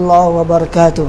الله وبركاته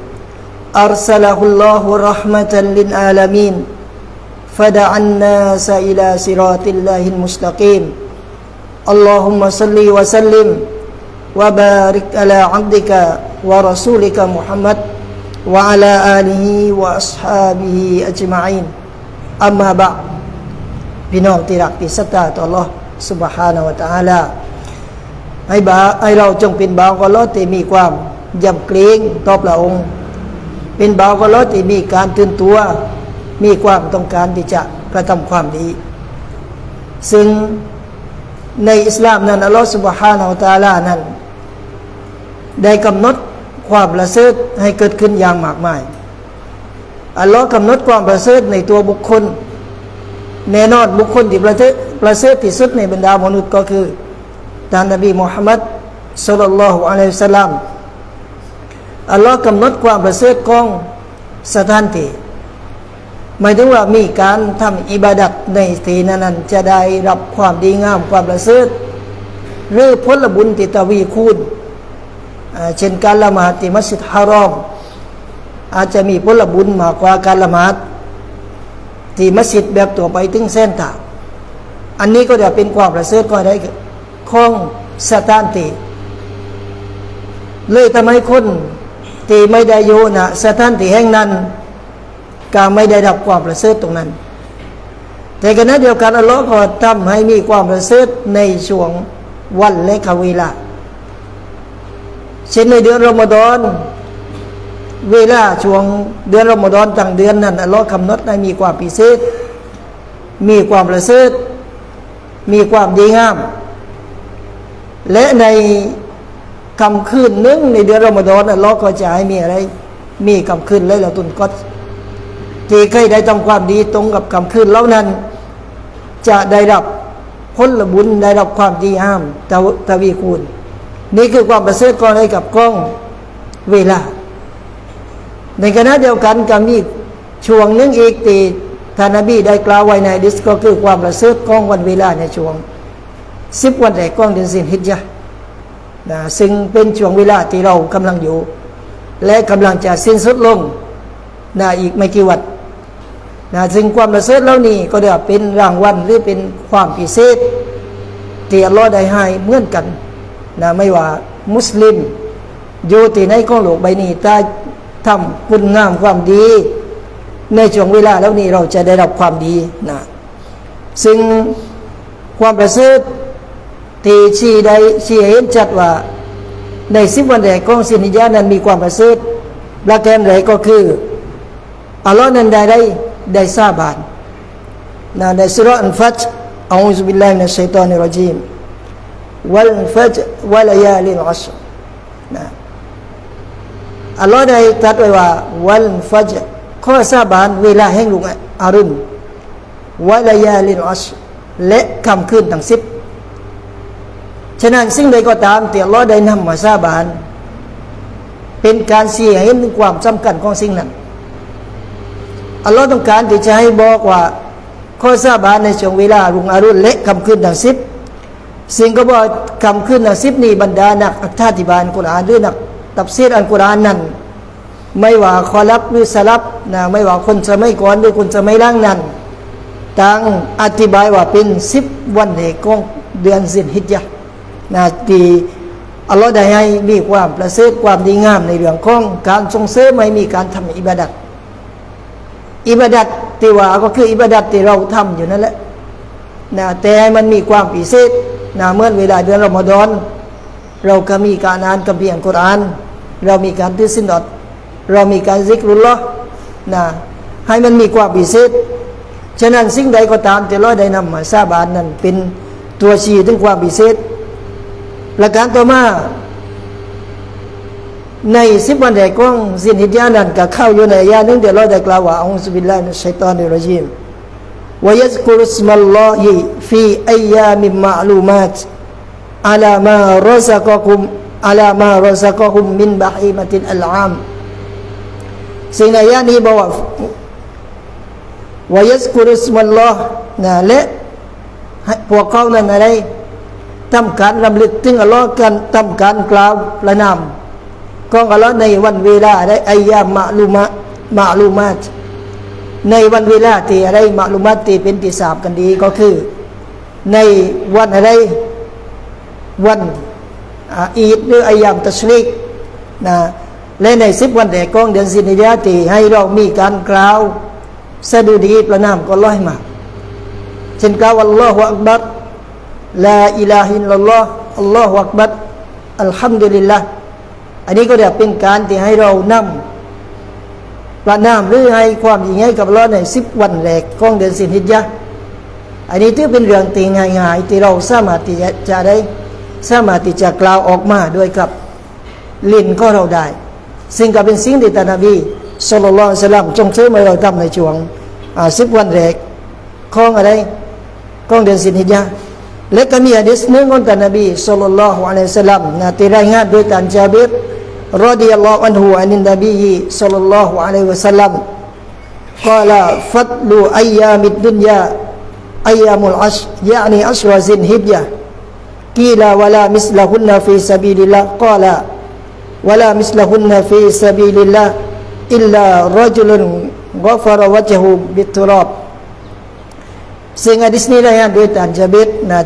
أرسله الله رحمة للعالمين فدعا الناس إلى صراط الله المستقيم اللهم صل وسلم وبارك على عبدك ورسولك محمد وعلى آله وأصحابه أجمعين أما بعد พี่น้องที่รักที่ศรัทธาต่อ Allah سبحانه และ تعالى ให้บาให้เราจงเป็นบ่าวของ Allah ที่มีความยำเกรงต่อพระองค์ เป็นเบ่าวลอที่มีการตื่นตัว มีความต้องการที่จะกระทำความดี ซึ่งในอิสลามนั้นอัลลอฮฺสุบฮานาอัลตาลานั้น ได้กำหนดความประเสริฐให้เกิดขึ้นอย่างมากมายอัลลอฮ์กำหนดความประเสริฐในตัวบุคคล แน่นอนบุคคลที่ประเสริฐประเสริฐที่สุดในบรรดามนุษย์ก็คือท่านนบีมุฮัมมัดสุลลัลลอฮุอะลัยฮิสสลาม อัลลอฮ์กำหนดความประเสริฐของสถานที่หมายถึงว่ามีการทำอิบาดัตในที่นั้นจะได้รับความดีงามความประเสริฐหรือผลบุญที่ตวีคูณเช่นการละหมาดที่มัสยิดฮารอมอาจจะมีผลบุญมากกว่าการละหมาดที่มัสยิดแบบตัวไปถึงเส้นทาอันนี้ก็จะเป็นความประเสริฐก็ได้ของสถานที่เลยทำให้คน ที่ไม่ได้อยู่นะสถานที่แห่งนั้น ก็ไม่ได้รับความประเสริฐตรงนั้น แต่ขณะเดียวกันอัลลอฮ์ก็ทำให้มีความประเสริฐในช่วงวันและขเวลาเช่นในเดือนรอมฎอนเวลาช่วงเดือนรอมฎอนต่างเดือนนั้นอัลลอฮ์กำหนดให้มีความพิเศษ มีความประเสริฐมีความดีงาม และใน คำคืนนึ่งในเดือนรอมฎอนอัลลอฮ์ก็จะให้มีอะไร มีคำคืนไลลาตุนกอดที่เคยได้ทำความดีตรงกับคำคืนเหล่านั้น จะได้รับผลบุญได้รับความดีห้ามทวทวีคูณ นี่คือความประเสริฐกองให้กับกล้องเวลา ในขณะเดียวกันก็มีช่วงหนึงอีกตีทานนบีได้กล่าวไว้ในดิสก็คือความประเสริฐของวันเวลาในช่วงสิบวันแรกของเดือนสินฮิจญะห์ นะซึ่งเป็นช่วงเวลาที่เรากำลังอยู่ และกำลังจะสิ้นสุดลงนะอีกไม่กี่วันนะซึ่งความประเสริฐเหล่านี้ก็เรียกเป็นรางวัลหรือเป็นความพิเศษที่อัลลอฮ์ได้ให้เหมือนกันนะไม่ว่ามุสลิมอยู่ที่ในของโลกใบนี้ถ้าทำคุณงามความดี ในช่วงเวลาแล้วนี้เราจะได้รับความดีนะซึ่งความประเสริฐ ที่ชี้ได้ชี้เห็นชัดว่า ในสิบวันแรกของสินิยานั้นมีความประเสริฐประการแรกก็คืออัลลอฮ์นั้นได้ได้ได้สาบานนะในสุราะห์อันฟัจอัลลอฮฺบิลลาฮิมินัชชัยฏอนิรรจีมวัลฟัจวะลยาลิลอัชนะอัลลอฮ์ได้ตรัสไว้ว่าวัลฟัจข้อสาบานเวลาแห่งลุงอารุณวะลยาลิลอัชและคำคืนทั้งสิบ ฉะนั้นสิ่งใดก็ตามที่อัลอได้นำมาสาบาน เป็นการเสียเห็นถึงความสำคัญของสิ่งนั้นอัลลอฮ์ต้องการที่จะให้บอกว่าข้อสาบานในช่วงเวลารุ่งอรุณและคำคืนทั้งสิบสิ่งก็บอกคำคืนทั้งสิบนี้บรรดานักอธิบายกุรอานหรือนักตับเซีรอันกุรอานนั้นไม่ว่าคอลับหรือสลับนะไม่ว่าคนสมัยก่อนหรือคนสมัยหล่างนั้นต่างอธิบายว่าเป็นสิบวันแห่งของเดือนสินฮิจญะ นะที่อัลลอฮ์ได้ให้มีความประเสริฐความดีงามในเรื่องของการส่งเสริมให้มีการทำอิบาดัตอิบาดัตที่ว่าก็คืออิบาดัตที่เราทำอยู่นั่นแหละนะแต่มันมีความพิเศษนะเมื่อเวลาเดือนรอมฎอนเราก็มีการอ่านกัมภีร์อัลกุรอาน เรามีการติสินอดเรามีการซิกรุลลอนะให้มันมีความพิเศษฉะนั้นสิ่งใดก็ตามที่เราได้นำมาสาบานนั้นเป็นตัวชี้ถึงความพิเศษ หลักการต่อมา ในสิบวันแห่งกล้องสินฮิดยานั้นก็เข้าอยู่ในยาหนึ่งเดี๋ยวเราได้กล่าวว่าอัลลอฮฺบิลลาฮิชัยตอนในรจิมวยัสกุรุสมัลลอฮิฟีอียามิมะลูมัตอัลามารซักกุมอัลามารซักกุมมินบะฮีมตินอัลอามสิ่งในยานี้บอกว่าวยัสกุรุสมัลลอฮ์นะและพวกเขานั้นอะไร ทำการรำลึกถึงอัลลอฮ์กันทำการกล่าวประนามของอัลลอฮ์ในวันเวลาได้อายามะลุมะมะลุมาตในวันเวลาที่อะไรมะลุมาตที่เป็นที่ทราบกันดีก็คือ ในวันอะไรวันอีดหรืออายามตัชริกนะและในสิบวันแรกของเดือนสินยาตีให้เรามีการกล่าวสะดุดีประนามก็ร้อยมาเช่นกล่าวอัลลอฮฺอักบัร ลาอิลาฮิลลัลลอฮ์อัลลอฮฺอักบัรอัลฮัมดุลิลละอันนี้ก็เรียกเป็นการที่ให้เรานำประนามหรือให้ความยิ่งใหญ่กับอัลลอฮ์ในสิบวันแรกของเดือนสินฮิจญะอันนี้ถือเป็นเรื่องตีง่ายๆที่เราสามารถที่จะได้สามารถที่จะกล่าวออกมาด้วยกับลิ้นก็เราได้ ซึ่งก็เป็นสิ่งที่ท่านบีสุลต่านลสลัมจงเชื่อมาเราทำในช่วงสิบวันแรกของอะไรของเดือนสินฮิจญะ และก็มีอะดิษนึงของท่านนบีสุลลัลลอฮุอะลัยฮิสลามนะที่รายงานด้วยการจาบิรรดิยัลลอฮุอันฮุอันินนบีสุลลัลลอฮุอะลัยฮิวะสัลลัมกล่าวฟัดลูอายามิดดุนยาอายามุลอัชยะนีอัชวะซินฮิบยะกีลาวะลามิสลาฮุนนาฟีซาบีลิลละกล่าววะลามิสลาฮุนนาฟีซาบีลิลละอิลลารจุลุนกฟารวะจฮูบิตุรอบ สิ่งอดิสนะ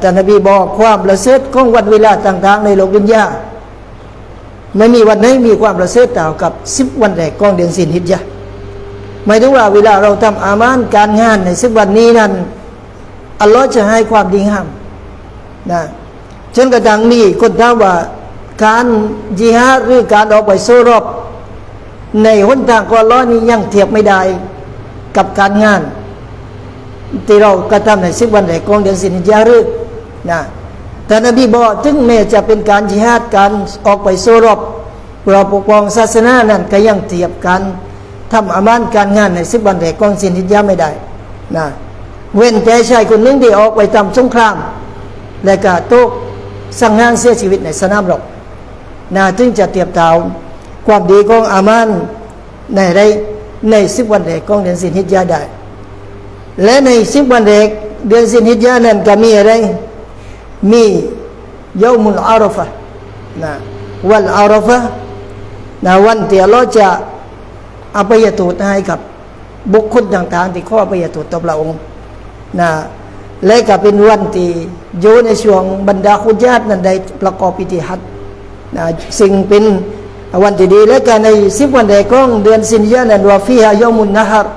ท่านนบีบอกความประเสริฐของวันเวลาต่างๆ ในโลกดุนยาไม่มีวันไหนมีความประเสริฐเท่ากับสิบวันแรกของเดือนสินฮิจญะหมายถึงว่าเวลาเราทำอามานการงานในสิบวันนี้นั้นอัลลอฮ์จะให้ความดีงามนะเช่นกระดังนี้คนถามว่าการจิฮาดหรือการออกไปสู้รบในหนทางของอัลลอฮ์นี้ยังเทียบไม่ได้กับการงาน ที่เรากระทำในสิบวันแรกของเดือนสินยาหรือนะแต่นบีบอกถึงแม้จะเป็นการจิฮาดการออกไปสู้รบเพื่อปกป้องศาสนานั้นก็ยังเทียบกันทำอามานการงานในสิบวันแรกของสินทิยาไม่ได้นะเว้นแต่ชายคนหนึงที่ออกไปทำสงคราม และก็ตกสั่งงานเสียชีวิตในสนามรบนะจึงจะเทียบเท่าความดีของอามานในในในสิบวันแรกของเดือนสินทิยาได้ และในสิบวันแรกเดือนสินฮิจญานั้นก็มีอะไร มียามุลอาราฟะนะวันอาราฟะนะวันที่อัลลอฮ์จะอภัยโทษให้กับบุคคลต่างๆที่ข้ออภัยโทษต่อพระองค์นะและก็เป็นวันที่อยู่ในช่วงบรรดาคุญญาตินั้นได้ประกอบพิธีฮัจญ์นะสิ่งเป็นวันที่ดีและก็ในสิบวันแรกของเดือนสินฮิจญานั้นว่าฟีฮายามุนนะฮัร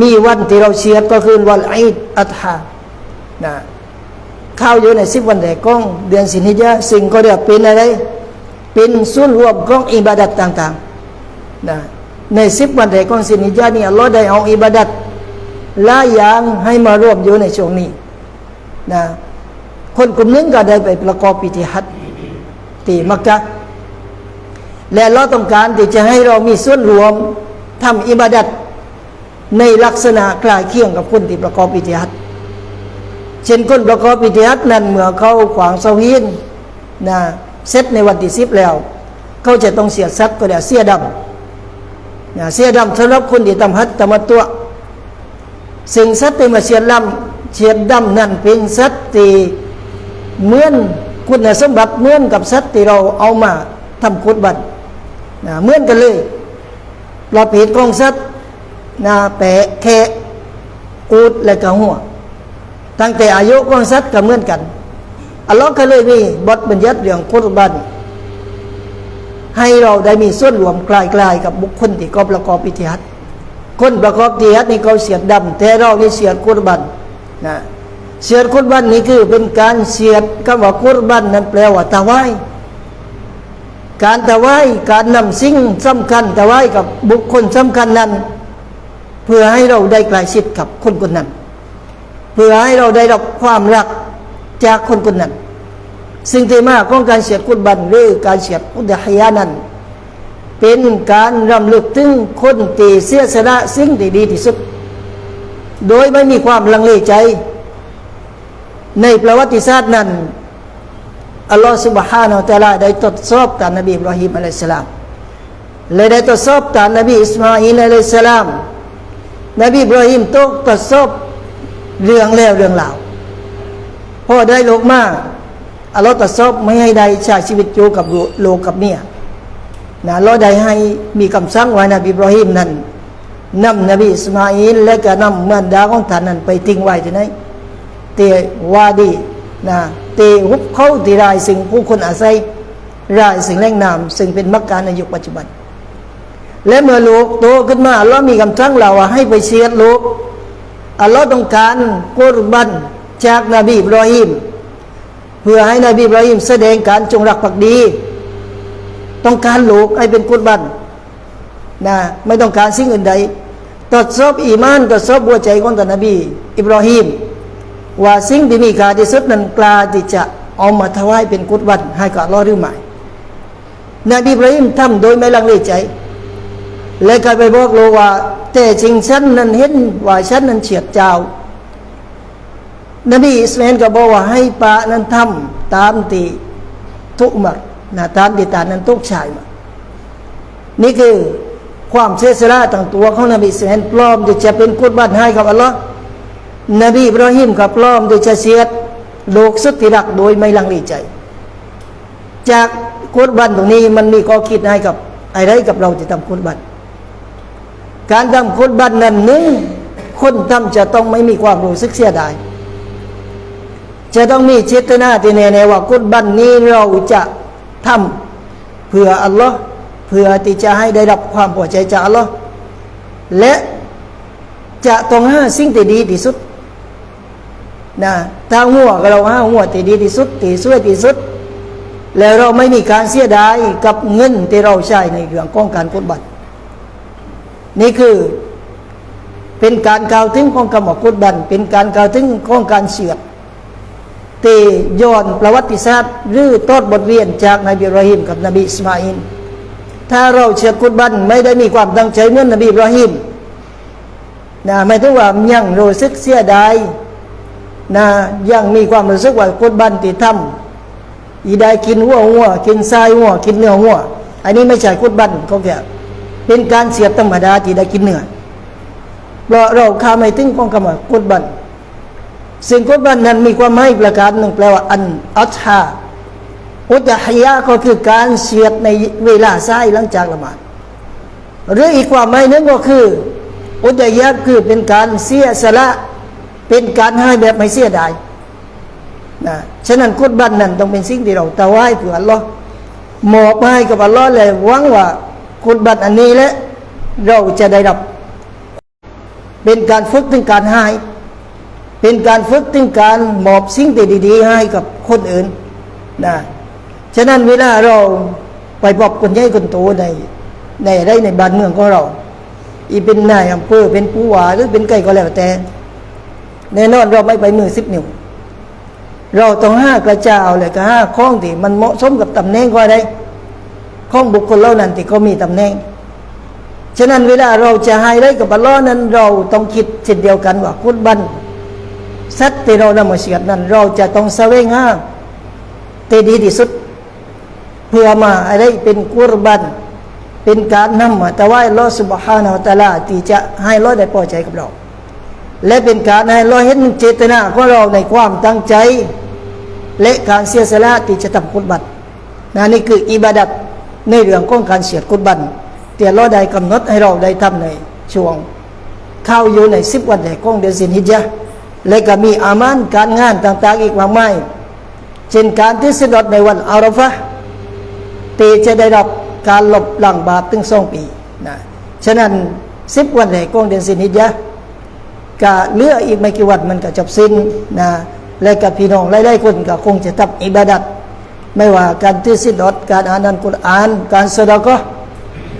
มีวันที่เราเชียดก็คือวันอีดอัตฮานะเข้าอยู่ในสิบวันแรกของ เดือนสินหิจสิ่งก็เรียกเป็นอะไร เป็นส่วนรวมของอิบาดัตต่างๆนะในสิบวันแรกของสินหิจานี่อัลลอฮ์ได้เอาอิบาดัตหลายอย่างให้มารวมอยู่ในช่วงนี้นะคนกลุ่มหนึงก็ได้ไปประกอบพิธีฮัจญ์ที่มักกะและเราต้องการที่จะให้เรามีส่วนรวมทำอิบาดัต ในลักษณะคล้ายเคียงกับคนที่ประกอบพิธีฮัจญ์เช่นคนประกอบพิธีฮัจญ์นั้นเมื่อเขาขวางสวีนนะเซตในวันที่สิบแล้ว เขาจะต้องเสียทรัพย์ก็เรียกเสียดำนะเสียดำสำหรับคนที่ทำฮัจญ์ทำมัตตัว สิ่งสัตว์ที่มาเสียดำเสียดำนั้นเป็นสัตว์ที่เหมือนคุณสมบัติเหมือนกับสัตว์ที่เราเอามาทำกุศบัตรนะเหมือนกันเลยประเภทของสัตว์ นาแปะแคะอูดและก็หัวตั้งแต่อายุของสัตว์ก็เหมือนกันอัลลอฮ์ก็เลยมีบทบัญญัติเรื่องกุรบันให้เราได้มีส่วนรวมกลายๆกับบุคคลที่เขาประกอบพิทธีฮัจญ์คนประกอบพิทธีฮัจญ์นี่เขาเสียดดำแต่เรานี่เสียดกุรบันนะเสียดกุรบันนี่คือเป็นการเสียดคำว่ากุรบันนั้นแปลว่าตะไวการตะไวการนำสิ่งสำคัญตะไวกับบุคคลสำคัญนั้น เพื่อให้เราได้ใกล้ชิดกับคนคนนั้น เพื่อให้เราได้รับความรักจากคนคนนั้นสิ่งที่มากของการเสียกุศบันหรือการเสียอุดหยานั้นเป็นการรำลึกถึงคนตีเสียสละสิ่งที่ดีที่สุด โดยไม่มีความลังเลใจ ในประวัติศาสตร์นั้นอัลลอฮฺสุบฮานาอัลตะลาได้ทดสอบตานนบีอิบราฮิมอะลัยฮิสลามและได้ทดสอบตานนบีอิสมาอิลอะลัยฮิสสลาม นบีอิบราฮิมตกทดสอบเรื่องแล้วเรื่องเล่าพอได้โลกมาอัลลอฮ์ทดสอบไม่ให้ได้ใช้ชีวิตอยู่กับโลกกับเมียนะอัลลอฮ์ได้ให้มีคำสั่งไว้นบีอิบราฮิมนั้นนำนบีอิสมาอิลและก็นำเมื่อนดาของท่านนั้นไปทิ้งไว้ที่ไหนเตวาดีนะเตหุบเขาที่รายสิ่งผู้คนอาศัยรายสิ่งแรงนาม ซึ่งเป็นมักการในยุคปัจจุบัน และเมื่อลูกโตขึ้นมาอัลลอฮ์มีคำสั่งเราว่าให้ไปเชียดลูกอัลลอฮ์ต้องการกุรบันจากนบีอิบราฮิมเพื่อให้นบีอิบราฮิมแสดงการจงรักภักดี ต้องการลูกให้เป็นกุรบันนะไม่ต้องการสิ่งอื่นใดตรวจสอบอีมานตรวจสอบหัวใจของท่านนบี อิบราฮิมว่าสิ่งที่มีค่าที่สุดนั้นกล้าที่จะเอามาถวายเป็นกุศบันให้กับอัลลอฮ์หรือไม่นบีอิบราฮิมทำโดยไม่ลังเลใจ และก็ไปบอกโลว่า แต่จริงฉันนั้นเห็นว่าฉันนั้นเฉียดเจ้านบีอิสมาอิลก็บอกว่าให้ปานั้นทำตามที่ทุกมักนะตามที่ตานั้นทุกชายมานี่คือความเสียสละต่างตัวของนบีอิสมาอิลปลอมที่จะเป็นกุศบันให้กับอัลลอฮ์นบีอิบราฮิมกับปลอมที่จะเสียดโลกสุดที่รักโดยไม่ลังเลใจ จากกุศบันตรงนี้มันมีข้อคิดให้กับอะไรกับเราจะทำกุศบัน การทำคนบันนั้นหนึ่งคนทำจะต้องไม่มีความรู้สึกเสียดาย จะต้องมีเจตนาที่แน่ๆว่ากุศบันนี้เราจะทำเพื่ออัลลอฮ์เพื่อที่จะให้ได้รับความพอใจจากอัลลอฮ์และจะต้องห้าสิ่งที่ดีที่สุดนะถ้าหัวก็เราห้าหัวที่ดีที่สุดที่สวยที่สุด แล้วเราไม่มีการเสียดายกับเงินที่เราใช้ในเรื่องของการกุศบัน นี่คือเป็นการกล่าวถึงของคำว่ากุดบัน เป็นการกล่าวถึงของการเสียดตีย้อนประวัติศาสตร์หรือต้นบทเรียนจากนบีอิบราฮิมกับนบีอิสมาอินถ้าเราเชื่อกุดบันไม่ได้มีความตั้งใจเหมือนนบีราฮิมนะไม่ถึงว่ายังรู้สึกเสียดายนะยังมีความรู้สึกว่ากุดบันติทำอีได้กินหัวหัวกินทรายหัวกินเนื้อหัวอันนี้ไม่ใช่กุดบันเขาแก่ เป็นการเสียบธรรมดาที่ได้กินเนื้อเราเราข้าไม่ถึงของคำว่ากุดบันสิ่งกดบันนั้นมีความหมายประการหนึ่งแปลว่าอันอัชฮาอุตฮิยะก็คือการเสียดในเวลาซ้ายหลังจากละหมาดหรืออีกความหมายหนึงก็คือ อุตฮิยะคือเป็นการเสียสละเป็นการให้แบบไม่เสียดายนะฉะนั้นกุดบันนั้นต้องเป็นสิ่งที่เราตะไว้เผื่ออัลลอฮ์มอบให้กับอัลลอฮ์เลยหวังว่า กุดบันอันนี้และเราจะได้รับ เป็นการฝึกถึงการให้ เป็นการฝึกถึงการมอบสิ่งดีๆให้กับคนอื่นนะฉะนั้นเวลาเราไปบอกคนใหญ่คนโตในในได้ในบ้านเมืองของเรา อีเป็นนายอำเภอเป็นผู้ว่าหรือเป็นใครก็แล้วแต่ แน่นอนเราไม่ไปมือสิบนิ้วเราต้องห้ากระเจ้าเลยก็ห้าข้องที่มันเหมาะสมกับตำแหน่งก็ได้ ข้องบุคคลเหล่านั้นที่เขามีตำแหน่ง ฉะนั้นเวลาเราจะให้ได้กับอัลลอฮ์นั้น เราต้องคิดเช่นเดียวกันว่าคุณบันสัตว์ที่เรานำมาเสียดนั้น เราจะต้องแสวงหาเตดีที่สุด เพื่อมาอะไรเป็นกุรบัน เป็นการนำมาแต่ว่าลอสุบฮานาอัลตะลาที่จะให้ลอได้พอใจกับเรา และเป็นการให้เราเห็นเจตนาของเราในความตั้งใจ และการเสียสละที่จะทำกุศบัตนะนี่คืออิบาดัต ในเรื่องของการเสียดกุบันเตียเราได้กำหนดให้เราได้ทำในช่วงเข้าอยู่ในสิบวันแรกของเดือนสินฮิจญะและก็มีอามานการงานต่าง ๆ อีกมากมายเช่นการที่สดดในวันอาราฟะห์ตีจะได้รับการหลบหลังบาปถึงสองปีนะฉะนั้นสิบวันแรกของเดือนสินฮิจญะก็เหลืออีกไม่กี่วันมันก็จบสิ้นนะและกับพี่น้องหลายๆคนก็คงจะทำอิบาดัต ไม่ว่าการที่สิดอดการอ่านอัลกุรอาน การสดาก็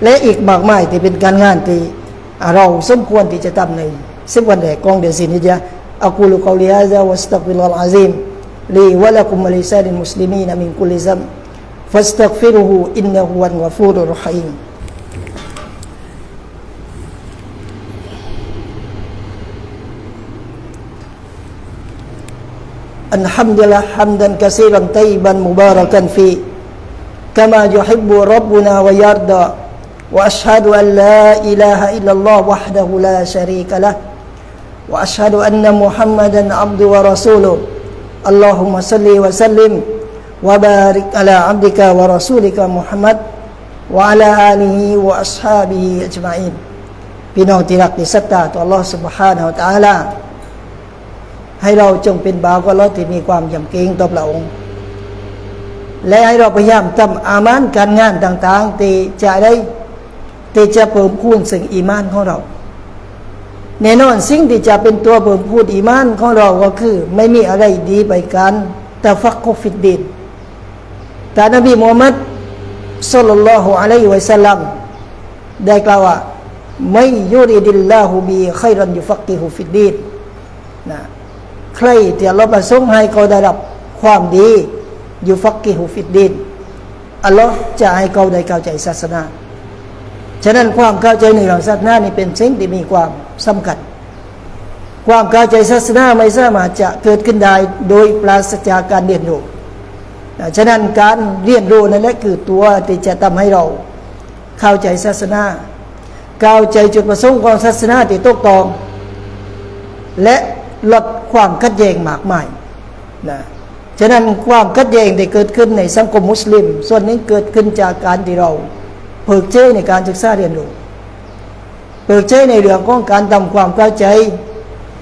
และอีกมากมายที่เป็นการงานที่เราสมควรที่จะทำในสิบวันแรกของเดือนสินฮิจะอักูลุกอลิฮะซาวัสตักฟิลลอาซิมลีวะลักุมลิซาลิมุสลิมีนมินกุลิซัมฟัสตักฟิรุฮูอินนะฮุวันกะฟูรุรรฮีม Alhamdulillah hamdan kasiran tayyiban mubarakan fi. Kama yuhibbu rabbuna wa yarda. Wa ashhadu an la ilaha illallah wahdahu la sharika lah. Wa ashhadu anna muhammadan abdu wa rasuluh. Allahumma salli wa sallim. Wa barik ala abdika wa rasulika muhammad. Wa ala alihi wa ashabihi ajma'in. Binaw di tu Allah subhanahu wa ta'ala. ให้เราจงเป็นบ่าวก็ลอที่มีความยำเกรงต่อพระองค์ และให้เราพยายามทำอามานการงานต่างๆที่จะได้ที่จะเพิ่มพูนสิ่งอีมานของเรา แน่นอนสิ่งที่จะเป็นตัวเพิ่มพูนอีมานของเราก็คือ ไม่มีอะไรดีไปกันแต่ฟักกุฟิดดินแต่นบีมูฮัมมัดสุลลัลลอฮุอะลัยฮิวะสัลลัมได้กล่าวว่าไม่ยุริดิลลาฮูบีไครันยุฟักกิฮุฟิดดีนนะ ใครที่อัลลอฮ์ประสงค์ให้เขาได้รับความดีอยู่ฟักกิฮูฟิดดินอัลลอฮ์จะให้เขาได้เข้าใจศาสนา ฉะนั้นความเข้าใจในเรื่องศาสนานี่เป็นสิ่งที่มีความสำคัญ ความเข้าใจศาสนาไม่สามารถจะเกิดขึ้นได้โดยปราศจากการเรียนรู้ ฉะนั้นการเรียนรู้นั่นแหละคือตัวที่จะทำให้เราเข้าใจศาสนา เข้าใจจุดประสงค์ของศาสนาที่ตกตอง และ ลดความขัดแย้งมากมายนะฉะนั้นความขัดแย้งได้เกิดขึ้นในสังคมมุสลิม ส่วนนี้เกิดขึ้นจากการที่เราเพิกเฉยในการศึกษาเรียนรู้เพิกเฉยในเรื่องของการทำความเข้าใจ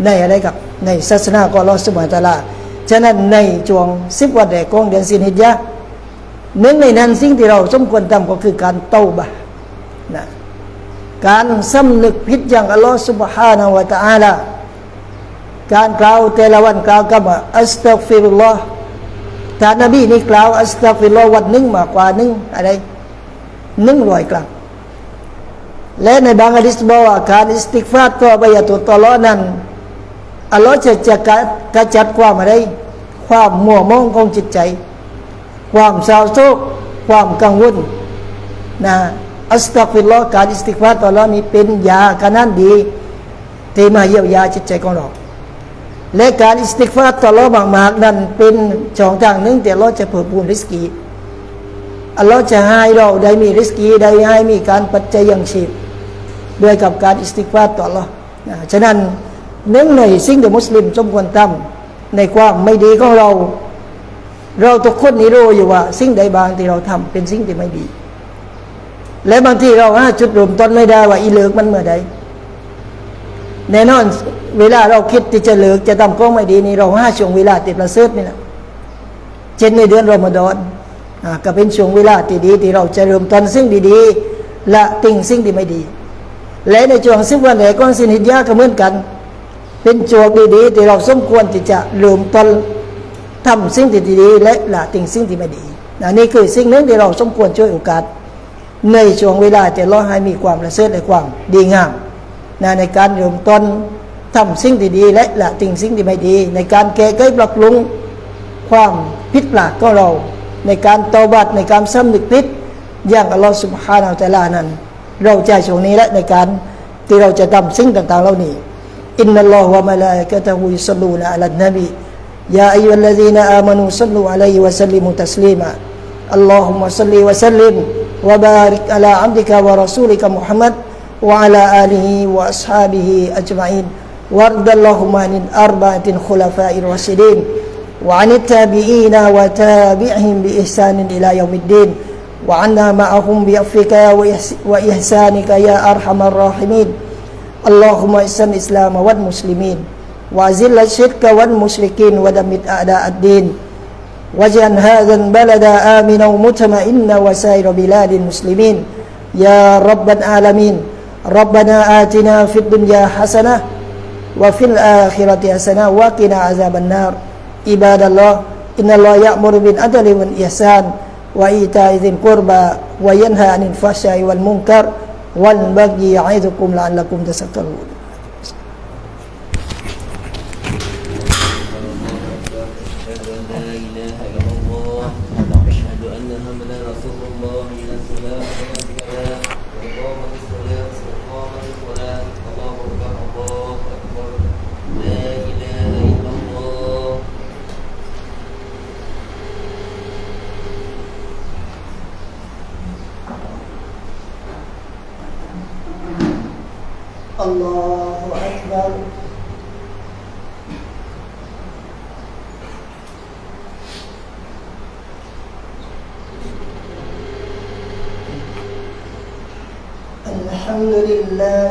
ในอะไรกับในศาสนาของเราสมัยตะลาฉะนั้นในช่วงสิบวันแรกของเดือนสินหิยะหนึ่ในนั้นสิ่งที่เราสมควรทำก็คือการเต้าบานะการสำนึกผิดอย่างอัลลอฮฺสุบฮานาวะตะอาลา การกล่าวแต่ละวันกล่าวกับว่าอัสตักฟิรุลลอฮ์ท่านนบีนี่กล่าวอัสตักฟิรุลลอฮ์วันหนึ่งมากกว่าหนึ่งอะไรหนึ่งร้อยครั้งและในบางอะดิษบอกว่าการอิสติกฟาร์ตัวบยตุตลอนั้นอัลลอฮ์จะจะกระจัดความอะไร ความมัวมองของจิตใจ ความเศร้าโศกความกังวลนะอัสตักฟิลลอฮ์การอิสติกฟารต่อเรานี้เป็นยาขนาดดีที่มาเยียวยาจิตใจของเรา และการอิสติกฟารต่อเรามากๆนั้นเป็นช่องทางหนึ่งที่เราจะเพิ่มพูนริสกีอัลลอฮ์จะให้เราได้มีริสกีได้ให้มีการปัจจัยยังชีพด้วยกับการอิสติกฟาต่อรานะฉะนั้นหนึ่งในสิ่งที่มุสลิมสมควรทำในความไม่ดีของเรา เราทุกคนนี้รู้อยู่ว่า สิ่งใดบางที่เราทำเป็นสิ่งที่ไม่ดี และบางทีเราหาจุดริ่มต้นไม่ได้ว่าอีเลิกมันเมื่อใด แน่นอนเวลาเราคิดที่จะเลิกจะทำก็ไม่ดีนี่เราห้าช่วงเวลาติดประเสริฐนี่นะเช่นในเดือนรอมฎอนอ่าก็เป็นช่วงเวลาที่ดีที่เราจะเริ่มต้นสิ่งดีๆละติ่งสิ่งที่ไม่ดี และในช่วงสิบวันแรกก่อนสินหิยาก็เหมือนกัน เป็นช่วงดีๆที่เราสมควรที่จะเริ่มต้นทำสิ่งที่ดีๆและละติ่งสิ่งที่ไม่ดีนะนี่คือสิ่งหนึ่งที่เราสมควรช่วยโอกาส ในช่วงเวลาที่เราให้มีความประเสริฐและความดีงาม นะในการเริ่มต้นทำสิ่งที่ดีและละติ่งสิ่งที่ไม่ดี ในการแก้ไขปรับปรุงความผิดพลาดของเรา ในการเตาบัดในการสำนึกผิดอย่างอัลลอฮฺสุบฮานาอัลลอฮฺนั้น เราจะช่วงนี้และในการที่เราจะทำสิ่งต่างๆเหล่านี้อินนัลลอฮฺวะมะลาอิกะตะฮูยุสลูนอะลันนบียาอัยยุลลซีนอามานูสัลลูอะลัยฮิวะสัลลิมุตัสลีมา اللهم صل وسلم وبارك على عبدك ورسولك محمد وعلى آله وأصحابه أجمعين. وارض اللهم عن الأربعة الخلفاء الراشدين وعن التابعين وتابعهم بإحسان إلى يوم الدين. وعنا معهم بعفوك وإحسانك يا أرحم الراحمين. اللهم إسلام الإسلام والمسلمين وأذل الشرك والمشركين ودمر أعداء الدين. واجعل هذا البلد آمنا مطمئنا وسائر بلاد المسلمين. يا رب العالمين. Rabbana atina fid dunya hasanah wa fil akhirati hasanah wa qina azabannar. Ibadallah, innallaha ya'muru bil adli wal ihsan wa ita'i dzil qurba wa yanha 'anil fahsya'i wal munkar wal baghi ya'idzukum la'allakum tadhakkarun.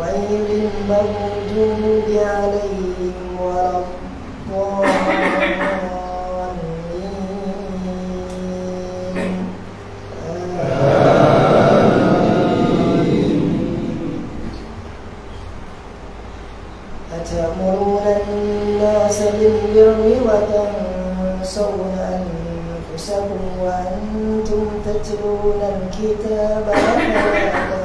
غير المغضوب عليهم ولا الضالين. أتأمرون الناس بالبر وتنسون أنفسكم وأنتم تتلون الكتاب أفلا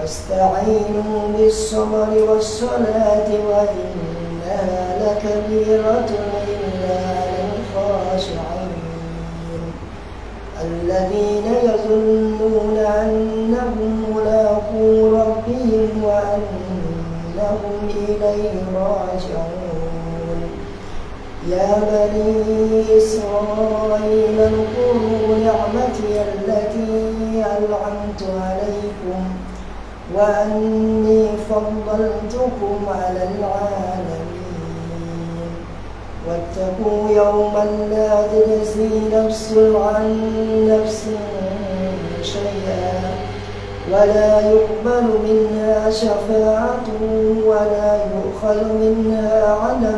واستعينوا بالصبر والصلاة وإنها لكبيرة إلا على الخاشعين الذين يظنون أنهم ملاقو ربهم وأنهم إليه راجعون. يا بني إسرائيل اذكروا نعمتي التي أنعمت عليكم. وأني فضلتكم على العالمين. واتقوا يوما لا تجزي نفس عن نفس شيئا ولا يقبل منها شفاعة ولا يؤخذ منها عدل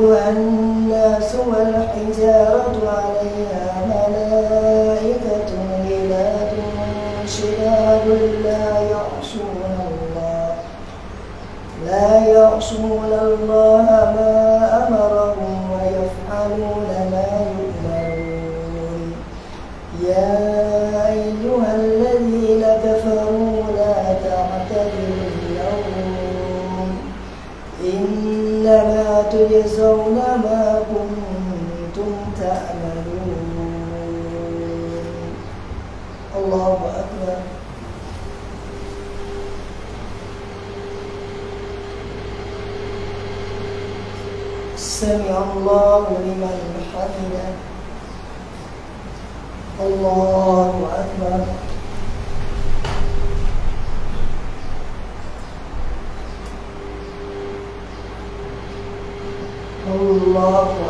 أن لمن حمده. الله أكبر. الله